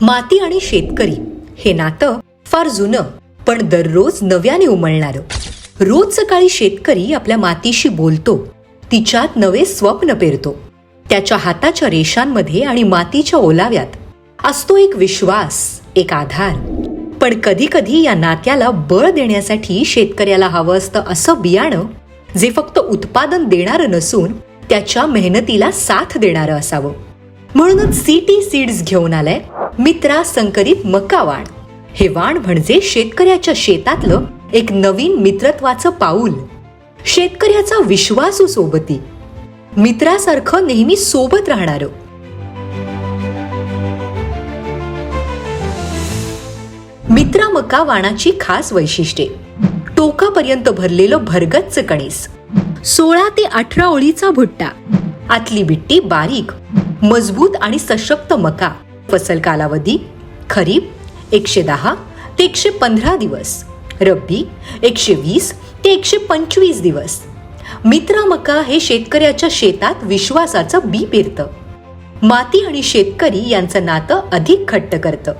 माती आणि शेतकरी. हे नातं फार जुनं पण दररोज नव्याने उमलणारं. रोज सकाळी शेतकरी आपल्या मातीशी बोलतो. तिच्यात नवे स्वप्न पेरतो. त्याच्या हाताच्या रेषांमध्ये आणि मातीच्या ओलाव्यात असतो एक विश्वास एक आधार. पण कधी कधी या नात्याला बळ देण्यासाठी शेतकऱ्याला हवं असतं असं बियाणं जे फक्त उत्पादन देणारं नसून त्याच्या मेहनतीला साथ देणारं असावं. म्हणूनच सीटी सीड्स घेऊन आलाय मित्रा संकरित मका वाण. हे वाण म्हणजे शेतकऱ्याच्या शेतातलं एक नवीन मित्रत्वाचं पाऊल. शेतकऱ्याचा विश्वासू सोबती. मित्रासारखं नेहमी सोबत राहणार. मित्रा मका वाणाची खास वैशिष्ट्ये. टोकापर्यंत भरलेलं भरगच्च कणीस. सोळा ते अठरा ओळीचा भुट्टा. आतली बिट्टी बारीक. मजबूत आणि सशक्त मका. फसल कालावधी खरीप एकशे दहा ते एकशे पंधरा दिवस. रब्बी एकशे वीस ते एकशे पंचवीस दिवस. मित्र मका हे शेतकऱ्याच्या शेतात विश्वासाचं बी पेरतं माती आणि शेतकरी यांचं नातं अधिक घट्ट करतं.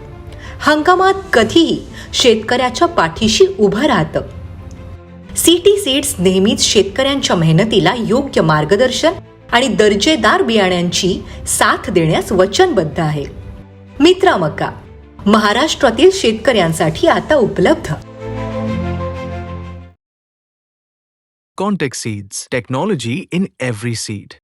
हंगामात कधीही शेतकऱ्याच्या पाठीशी उभं राहतं. सिटी सीड्स नेहमीच शेतकऱ्यांच्या मेहनतीला योग्य मार्गदर्शन आणि दर्जेदार बियाण्यांची साथ देण्यास वचनबद्ध आहे मित्रा मका महाराष्ट्रातील शेतकऱ्यांसाठी आता उपलब्ध Context Seeds Technology in every seed.